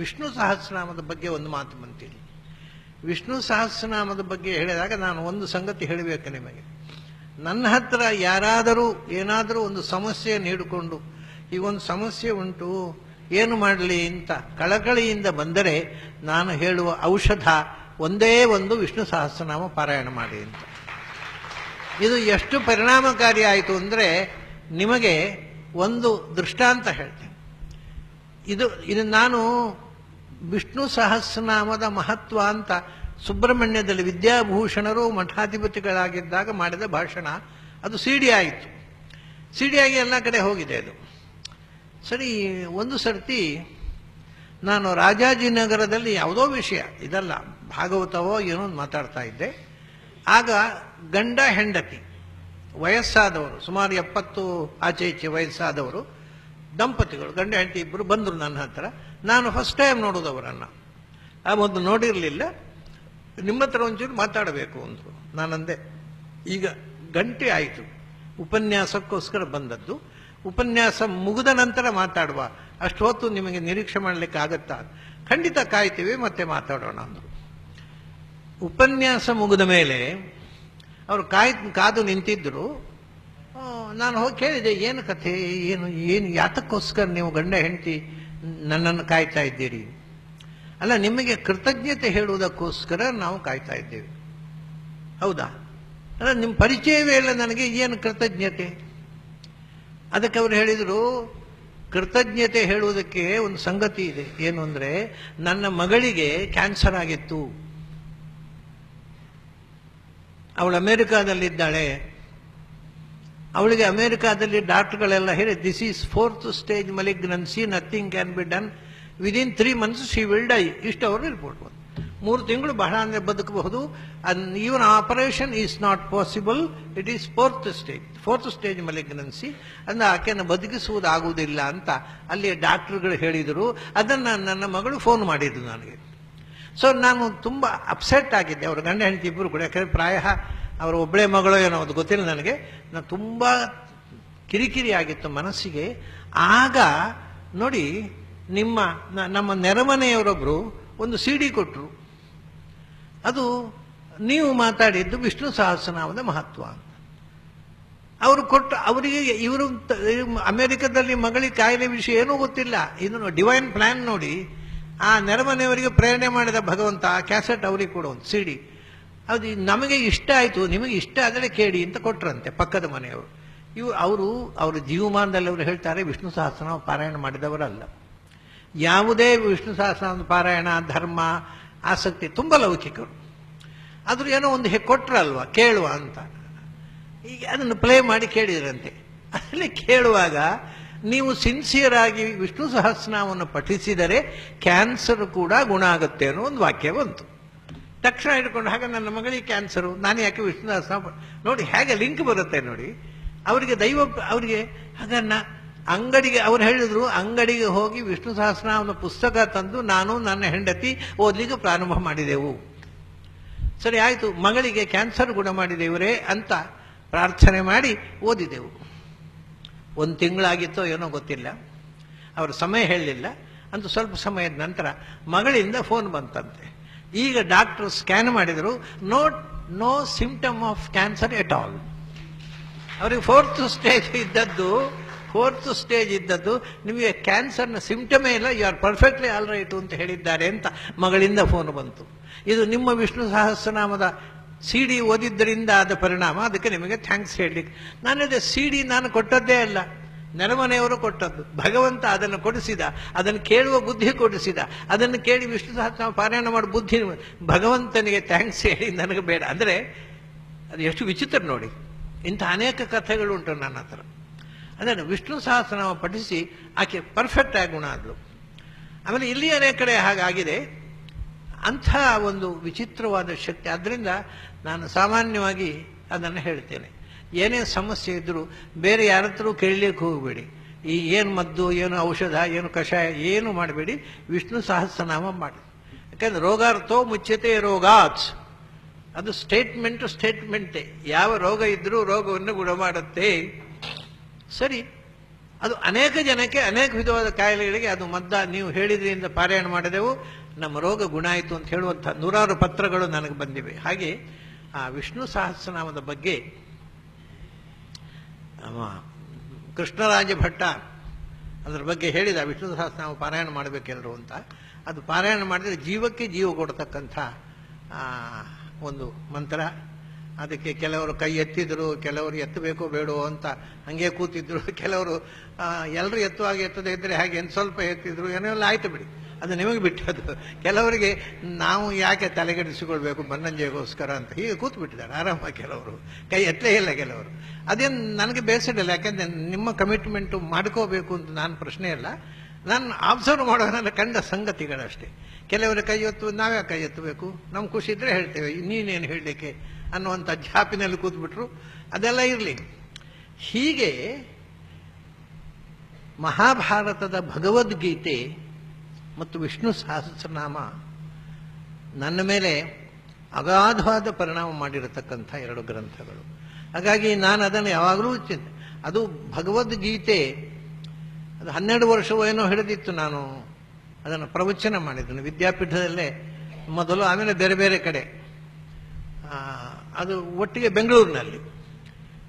ವಿಷ್ಣು ಸಹಸ್ರನಾಮದ ಬಗ್ಗೆ ಒಂದು ಮಾತು ಬಂತೀನಿ ವಿಷ್ಣು ಸಹಸ್ರನಾಮದ ಬಗ್ಗೆ ಹೇಳಿದಾಗ ನಾನು ಒಂದು ಸಂಗತಿ ಹೇಳಬೇಕು ನಿಮಗೆ. ನನ್ನ ಹತ್ರ ಯಾರಾದರೂ ಏನಾದರೂ ಒಂದು ಸಮಸ್ಯೆಯನ್ನು ಹಿಡ್ಕೊಂಡು ಈ ಒಂದು ಸಮಸ್ಯೆ ಉಂಟು, ಏನು ಮಾಡಲಿ ಅಂತ ಕಳಕಳಿಯಿಂದ ಬಂದರೆ ನಾನು ಹೇಳುವ ಔಷಧ ಒಂದೇ ಒಂದು ವಿಷ್ಣು ಸಹಸ್ರನಾಮ ಪಾರಾಯಣ ಮಾಡಿ ಅಂತ. ಇದು ಎಷ್ಟು ಪರಿಣಾಮಕಾರಿ ಆಯಿತು ಅಂದರೆ ನಿಮಗೆ ಒಂದು ದೃಷ್ಟಾಂತ ಹೇಳ್ತೇನೆ. ಇದು ಇದು ನಾನು ವಿಷ್ಣು ಸಹಸ್ರನಾಮದ ಮಹತ್ವ ಅಂತ ಸುಬ್ರಹ್ಮಣ್ಯದಲ್ಲಿ ವಿದ್ಯಾಭೂಷಣರು ಮಠಾಧಿಪತಿಗಳಾಗಿದ್ದಾಗ ಮಾಡಿದ ಭಾಷಣ. ಅದು ಸಿಡಿ ಆಯಿತು. ಸಿಡಿ ಆಗಿ ಎಲ್ಲ ಕಡೆ ಹೋಗಿದೆ ಅದು. ಸರಿ, ಒಂದು ಸರ್ತಿ ನಾನು ರಾಜಾಜಿನಗರದಲ್ಲಿ ಯಾವುದೋ ವಿಷಯ, ಇದಲ್ಲ, ಭಾಗವತವೋ ಏನೋ ಮಾತಾಡ್ತಾ ಇದ್ದೆ. ಆಗ ಗಂಡ ಹೆಂಡತಿ, ವಯಸ್ಸಾದವರು, ಸುಮಾರು ಎಪ್ಪತ್ತು ಆಚೆ ಈಚೆ ವಯಸ್ಸಾದವರು ದಂಪತಿಗಳು, ಗಂಡ, ಹೆಂಡತಿ ಇಬ್ಬರು ಬಂದರು ನನ್ನ ಹತ್ರ. ನಾನು ಫಸ್ಟ್ ಟೈಮ್ ನೋಡೋದು ಅವರನ್ನು. ಆ ಮೊದಲು ನೋಡಿರಲಿಲ್ಲ. ನಿಮ್ಮ ಹತ್ರ ಒಂಚೂರು ಮಾತಾಡಬೇಕು ಅಂದರು. ನಾನಂದೆ, ಈಗ ಗಂಟೆ ಆಯಿತು. ಉಪನ್ಯಾಸಕ್ಕೋಸ್ಕರ ಬಂದದ್ದು. ಉಪನ್ಯಾಸ ಮುಗಿದ ನಂತರ ಮಾತಾಡುವ. ಅಷ್ಟು ಹೊತ್ತು ನಿಮಗೆ ನಿರೀಕ್ಷೆ ಮಾಡಲಿಕ್ಕೆ ಆಗತ್ತಾ? ಖಂಡಿತ ಕಾಯ್ತೀವಿ, ಮತ್ತೆ ಮಾತಾಡೋಣ ಅಂದರು. ಉಪನ್ಯಾಸ ಮುಗಿದ ಮೇಲೆ ಅವರು ಕಾಯ್, ಕಾದು ನಿಂತಿದ್ದರು ನಾನು ಹೋಗಿ ಕೇಳಿದೆ, ಏನು ಕಥೆ, ಏನು ಏನು, ಯಾತಕ್ಕೋಸ್ಕರ ನೀವು ಗಂಡ, ಹೆಂಡತಿ ನನ್ನನ್ನು ಕಾಯ್ತಾ ಇದ್ದೀರಿ? ಅಲ್ಲ, ನಿಮಗೆ ಕೃತಜ್ಞತೆ ಹೇಳುವುದಕ್ಕೋಸ್ಕರ ನಾವು ಕಾಯ್ತಾ ಇದ್ದೇವೆ. ಹೌದಾ? ಅಲ್ಲ, ನಿಮ್ಮ ಪರಿಚಯವೇ ಇಲ್ಲ ನನಗೆ, ಏನು ಕೃತಜ್ಞತೆ? ಅದಕ್ಕೆ ಅವರು ಹೇಳಿದರು, ಕೃತಜ್ಞತೆ ಹೇಳುವುದಕ್ಕೆ ಒಂದು ಸಂಗತಿ ಇದೆ. ಏನು ಅಂದರೆ, ನನ್ನ ಮಗಳಿಗೆ ಕ್ಯಾನ್ಸರ್ ಆಗಿತ್ತು. ಅವಳು ಅಮೆರಿಕಾದಲ್ಲಿದ್ದಾಳೆ. ಅವಳಿಗೆ ಅಮೆರಿಕಾದಲ್ಲಿ ಡಾಕ್ಟರ್ಗಳೆಲ್ಲ ಹೇಳಿ this is fourth stage malignancy nothing can be done within three months she will die ಇಷ್ಟು ಅವರು ರಿಪೋರ್ಟ್ ಬಂತು. ಮೂರು ತಿಂಗಳು ಬಹಳ ಅಂದರೆ ಬದುಕಬಹುದು. Even operation is not possible it is fourth stage fourth stage malignancy ಅಂದ್ರೆ ಆಕೆಯನ್ನು ಬದುಕಿಸುವುದಾಗುವುದಿಲ್ಲ ಅಂತ ಅಲ್ಲಿ ಡಾಕ್ಟರ್ಗಳು ಹೇಳಿದರು. ಅದನ್ನು ನನ್ನ ಮಗಳು ಫೋನ್ ಮಾಡಿದ್ರು ನನಗೆ. ಸೊ ನಾನು ತುಂಬ ಅಪ್ಸೆಟ್ ಆಗಿದ್ದೆ. ಅವರು ಗಂಡ ಹೆಂಡತಿ ಇಬ್ಬರು ಕೂಡ. ಯಾಕಂದರೆ ಪ್ರಾಯ ಅವರ ಒಬ್ಬಳೇ ಮಗಳು ಏನೋ ಅದು ಗೊತ್ತಿಲ್ಲ ನನಗೆ. ನಾನು ತುಂಬ ಕಿರಿಕಿರಿ ಆಗಿತ್ತು ಮನಸ್ಸಿಗೆ. ಆಗ ನೋಡಿ, ನಿಮ್ಮ ನಮ್ಮ ನೆರಮನೆಯವರೊಬ್ಬರು ಒಂದು ಸಿ ಡಿ ಕೊಟ್ಟರು ಅದು ನೀವು ಮಾತಾಡಿದ್ದು ವಿಷ್ಣು ಸಹಸ್ರನಾಮದ ಮಹತ್ವ ಅಂತ. ಅವರು ಕೊಟ್ಟು, ಅವರಿಗೆ ಇವರು ಅಮೆರಿಕದಲ್ಲಿ ಮಗಳಿಗೆ ಕಾಯಿಲೆ ವಿಷಯ ಏನೂ ಗೊತ್ತಿಲ್ಲ. ಇದನ್ನು ಡಿವೈನ್ ಪ್ಲಾನ್ ನೋಡಿ, ಆ ನೆರಮನೆಯವರಿಗೆ ಪ್ರೇರಣೆ ಮಾಡಿದ ಭಗವಂತ ಕ್ಯಾಸೆಟ್ ಅವರಿಗೆ ಕೊಡು ಒಂದು ಸಿಡಿ ಅದು ನಮಗೆ ಇಷ್ಟ ಆಯಿತು, ನಿಮಗೆ ಇಷ್ಟ ಆದರೆ ಕೇಳಿ ಅಂತ ಕೊಟ್ರಂತೆ ಪಕ್ಕದ ಮನೆಯವರು. ಇವು ಅವರು, ಅವರ ಜೀವಮಾನದಲ್ಲಿ ಅವರು ಹೇಳ್ತಾರೆ, ವಿಷ್ಣು ಸಹಸ್ರನಾಮ ಪಾರಾಯಣ ಮಾಡಿದವರಲ್ಲ. ಯಾವುದೇ ವಿಷ್ಣು ಸಹಸ್ರನಾಮ ಪಾರಾಯಣ, ಧರ್ಮ, ಆಸಕ್ತಿ ತುಂಬ ಲೌಕಿಕರು. ಆದರೂ ಏನೋ ಒಂದು ಹೆ ಕೊಟ್ರಲ್ವ, ಕೇಳುವ ಅಂತ. ಈಗ ಅದನ್ನು ಪ್ಲೇ ಮಾಡಿ ಕೇಳಿದ್ರಂತೆ. ಅದರಲ್ಲಿ ಕೇಳುವಾಗ ನೀವು ಸಿನ್ಸಿಯರ್ ಆಗಿ ವಿಷ್ಣು ಸಹಸ್ರನಾಮವನ್ನು ಪಠಿಸಿದರೆ ಕ್ಯಾನ್ಸರ್ ಕೂಡ ಗುಣ ಆಗುತ್ತೆ ಅನ್ನೋ ಒಂದು ವಾಕ್ಯ ಬಂತು. ತಕ್ಷಣ ಹಿಡ್ಕೊಂಡು ಹಾಗೆ ನನ್ನ ಮಗಳಿಗೆ ಕ್ಯಾನ್ಸರು ನಾನು ಯಾಕೆ ವಿಷ್ಣು ಸಹಸ್ರನಾಮ ನೋಡಿ, ಹೇಗೆ ಲಿಂಕ್ ಬರುತ್ತೆ ನೋಡಿ. ಅವರಿಗೆ ದೈವ, ಅವರಿಗೆ ಹಾಗನ್ನ ಅಂಗಡಿಗೆ, ಅವ್ರು ಹೇಳಿದ್ರು, ಅಂಗಡಿಗೆ ಹೋಗಿ ವಿಷ್ಣು ಸಹಸ್ರನಾಮದ ಪುಸ್ತಕ ತಂದು ನಾನು ನನ್ನ ಹೆಂಡತಿ ಓದ್ಲಿಕ್ಕೆ ಪ್ರಾರಂಭ ಮಾಡಿದೆವು. ಸರಿ, ಆಯಿತು. ಮಗಳಿಗೆ ಕ್ಯಾನ್ಸರ್ ಗುಣ ಮಾಡಿದೇವರೇ ಅಂತ ಪ್ರಾರ್ಥನೆ ಮಾಡಿ ಓದಿದೆವು. ಒಂದು ತಿಂಗಳಾಗಿತ್ತೋ ಏನೋ ಗೊತ್ತಿಲ್ಲ. ಅವರ ಸಮಯ ಹೇಳಲಿಲ್ಲ ಅಂತ ಸ್ವಲ್ಪ ಸಮಯದ ನಂತರ ಮಗಳಿಂದ ಫೋನ್ ಬಂತಂತೆ. ಈಗ ಡಾಕ್ಟರ್ ಸ್ಕ್ಯಾನ್ ಮಾಡಿದರು no no symptom of cancer at all. ಅವರಿಗೆ ಫೋರ್ತ್ ಸ್ಟೇಜ್ ಇದ್ದದ್ದು, ಫೋರ್ತ್ ಸ್ಟೇಜ್ ಇದ್ದದ್ದು, ನಿಮಗೆ ಕ್ಯಾನ್ಸರ್ನ ಸಿಂಪ್ಟಮೇ ಇಲ್ಲ you are perfectly all right ಅಂತ ಹೇಳಿದ್ದಾರೆ ಅಂತ ಮಗಳಿಂದ ಫೋನ್ ಬಂತು. ಇದು ನಿಮ್ಮ ವಿಷ್ಣು ಸಹಸ್ರನಾಮದ ಸಿ ಡಿ ಓದಿದ್ದರಿಂದ ಆದ ಪರಿಣಾಮ, ಅದಕ್ಕೆ ನಿಮಗೆ ಥ್ಯಾಂಕ್ಸ್ ಹೇಳಲಿಕ್ಕೆ. ನಾನು ಅದೇ ಸಿ ಡಿ ನಾನು ಕೊಟ್ಟದ್ದೇ ಅಲ್ಲ. ನೆರಮನೆಯವರು ಕೊಟ್ಟದ್ದು. ಭಗವಂತ ಅದನ್ನು ಕೊಡಿಸಿದ, ಅದನ್ನು ಕೇಳುವ ಬುದ್ಧಿ ಕೊಡಿಸಿದ, ಅದನ್ನು ಕೇಳಿ ವಿಷ್ಣು ಸಹಸ್ರ ಪಾರಾಯಣ ಮಾಡಿ ಬುದ್ಧಿ ಭಗವಂತನಿಗೆ ಥ್ಯಾಂಕ್ಸ್ ಹೇಳಿ ನನಗೆ ಬೇಡ. ಅಂದರೆ ಅದು ಎಷ್ಟು ವಿಚಿತ್ರ ನೋಡಿ. ಇಂಥ ಅನೇಕ ಕಥೆಗಳು ಉಂಟು ನನ್ನ ಹತ್ರ. ಅದನ್ನು ವಿಷ್ಣು ಸಹಸ್ರನಾಮ ಪಠಿಸಿ ಆಕೆ ಪರ್ಫೆಕ್ಟ್ ಆಗಿ ಗುಣ ಆದಳು ಆಮೇಲೆ ಇಲ್ಲಿ ಅನೇಕ ಕಡೆ ಹಾಗಾಗಿದೆ ಅಂಥ ಒಂದು ವಿಚಿತ್ರವಾದ ಶಕ್ತಿ. ಆದ್ದರಿಂದ ನಾನು ಸಾಮಾನ್ಯವಾಗಿ ಅದನ್ನು ಹೇಳ್ತೇನೆ. ಏನೇ ಸಮಸ್ಯೆ ಇದ್ದರೂ ಬೇರೆ ಯಾರ ಹತ್ರ ಕೇಳಲಿಕ್ಕೆ ಹೋಗಬೇಡಿ. ಈ ಏನು ಮದ್ದು, ಏನು ಔಷಧ, ಏನು ಕಷಾಯ, ಏನು ಮಾಡಬೇಡಿ. ವಿಷ್ಣು ಸಹಸ್ರನಾಮ ಮಾಡಿ. ಯಾಕಂದ್ರೆ ರೋಗಾರ್ಥೋ ಮುಚ್ಚತೆ ರೋಗಾತ್. ಅದು ಸ್ಟೇಟ್ಮೆಂಟ್ ಸ್ಟೇಟ್ಮೆಂಟೇ ಯಾವ ರೋಗ ಇದ್ದರೂ ರೋಗವನ್ನು ಗುಣ ಮಾಡುತ್ತೆ. ಸರಿ. ಅದು ಅನೇಕ ಜನಕ್ಕೆ, ಅನೇಕ ವಿಧವಾದ ಕಾಯಿಲೆಗಳಿಗೆ ಅದು ಮದ್ದ. ನೀವು ಹೇಳಿದ್ರಿಂದ ಪಾರಾಯಣ ಮಾಡಿದೆವು. ನಮ್ಮ ರೋಗ ಗುಣ ಆಯಿತು ಅಂತ ಹೇಳುವಂಥ ನೂರಾರು ಪತ್ರಗಳು ನನಗೆ ಬಂದಿವೆ. ಹಾಗೆ ಆ ವಿಷ್ಣು ಸಹಸ್ರನಾಮದ ಬಗ್ಗೆ ಅವ ಕೃಷ್ಣರಾಜ ಭಟ್ಟ ಅದರ ಬಗ್ಗೆ ಹೇಳಿದ ವಿಷ್ಣು ನಾವು ಪಾರಾಯಣ ಮಾಡಬೇಕೆಲ್ಲರು ಅಂತ. ಅದು ಪಾರಾಯಣ ಮಾಡಿದರೆ ಜೀವಕ್ಕೆ ಜೀವ ಕೊಡ್ತಕ್ಕಂಥ ಒಂದು ಮಂತ್ರ. ಅದಕ್ಕೆ ಕೆಲವರು ಕೈ ಎತ್ತಿದ್ರು, ಕೆಲವರು ಎತ್ತಬೇಕೋ ಬೇಡೋ ಅಂತ ಹಂಗೆ ಕೂತಿದ್ರು. ಕೆಲವರು ಎಲ್ಲರೂ ಎತ್ತುವಾಗ ಎತ್ತದೇ ಇದ್ದರೆ ಹಾಗೆ ಸ್ವಲ್ಪ ಎತ್ತಿದ್ರು ಏನೋ ಎಲ್ಲ ಆಯ್ತು ಬಿಡಿ. ಅದು ನಿಮಗೆ ಬಿಟ್ಟದ್ದು. ಕೆಲವರಿಗೆ ನಾವು ಯಾಕೆ ತಲೆಗೆಡಿಸಿಕೊಳ್ಬೇಕು ಬನ್ನಂಜೆಗೋಸ್ಕರ ಅಂತ. ಹೀಗೆ ಕೂತು ಬಿಟ್ಟಿದ್ದಾರೆ ಆರಾಮ ಕೆಲವರು. ಕೈ ಎತ್ತಲೇ ಇಲ್ಲ ಕೆಲವರು. ಅದೇನು ನನಗೆ ಬೇಸರಿಲ್ಲ ಯಾಕೆಂದ್ರೆ ನಿಮ್ಮ ಕಮಿಟ್ಮೆಂಟು ಮಾಡ್ಕೋಬೇಕು ಅಂತ ನಾನು ಪ್ರಶ್ನೆ ಇಲ್ಲ ನಾನು ಅಬ್ಸರ್ವ್ ಮಾಡೋ ನನ್ನ ಕಂಡ ಸಂಗತಿಗಳಷ್ಟೇ. ಕೆಲವರು ಕೈ ಎತ್ತು ನಾವೇ ಕೈ ಎತ್ತಬೇಕು. ನಮ್ಗೆ ಖುಷಿ ಇದ್ರೆ ಹೇಳ್ತೇವೆ, ನೀನೇನು ಹೇಳಲಿಕ್ಕೆ ಅನ್ನುವಂಥ ಜಾಪಿನಲ್ಲಿ ಕೂತ್ಬಿಟ್ರು. ಅದೆಲ್ಲ ಇರಲಿ. ಹೀಗೆ ಮಹಾಭಾರತದ ಭಗವದ್ಗೀತೆ ಮತ್ತು ವಿಷ್ಣು ಸಹಸ್ರನಾಮ ನನ್ನ ಮೇಲೆ ಅಗಾಧವಾದ ಪರಿಣಾಮ ಮಾಡಿರತಕ್ಕಂಥ ಎರಡು ಗ್ರಂಥಗಳು. ಹಾಗಾಗಿ ನಾನು ಅದನ್ನು ಯಾವಾಗಲೂ ಚಿಂತೆ ಅದು ಭಗವದ್ಗೀತೆ ಅದು ಹನ್ನೆರಡು ವರ್ಷವೋ ಏನೋ ಹಿಡಿದಿತ್ತು ನಾನು ಅದನ್ನು ಪ್ರವಚನ ಮಾಡಿದ್ದನು ವಿದ್ಯಾಪೀಠದಲ್ಲೇ ಮೊದಲು, ಆಮೇಲೆ ಬೇರೆ ಬೇರೆ ಕಡೆ. ಅದು ಒಟ್ಟಿಗೆ ಬೆಂಗಳೂರಿನಲ್ಲಿ.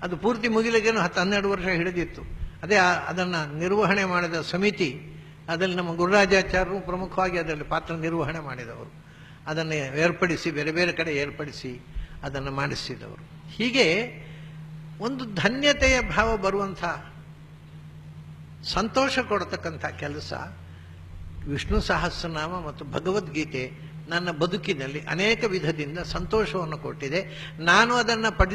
ಅದು ಪೂರ್ತಿ ಮುಗಿಲಿಗೇನು ಹತ್ತು ಹನ್ನೆರಡು ವರ್ಷ ಹಿಡಿದಿತ್ತು. ಅದೇ ಅದನ್ನು ನಿರ್ವಹಣೆ ಮಾಡಿದ ಸಮಿತಿ ಅದರಲ್ಲಿ ನಮ್ಮ ಗುರುರಾಜಾಚಾರ್ಯರು ಪ್ರಮುಖವಾಗಿ ಅದರಲ್ಲಿ ಪಾತ್ರ ನಿರ್ವಹಣೆ ಮಾಡಿದವರು. ಅದನ್ನು ಏರ್ಪಡಿಸಿ, ಬೇರೆ ಬೇರೆ ಕಡೆ ಏರ್ಪಡಿಸಿ ಅದನ್ನು ಮಾಡಿಸಿದವರು. ಹೀಗೆ ಒಂದು ಧನ್ಯತೆಯ ಭಾವ ಬರುವಂಥ ಸಂತೋಷ ಕೊಡತಕ್ಕಂಥ ಕೆಲಸ ವಿಷ್ಣು ಸಹಸ್ರನಾಮ ಮತ್ತು ಭಗವದ್ಗೀತೆ ನನ್ನ ಬದುಕಿನಲ್ಲಿ ಅನೇಕ ವಿಧದಿಂದ ಸಂತೋಷವನ್ನು ಕೊಟ್ಟಿದೆ. ನಾನು ಅದನ್ನು ಪಡಿ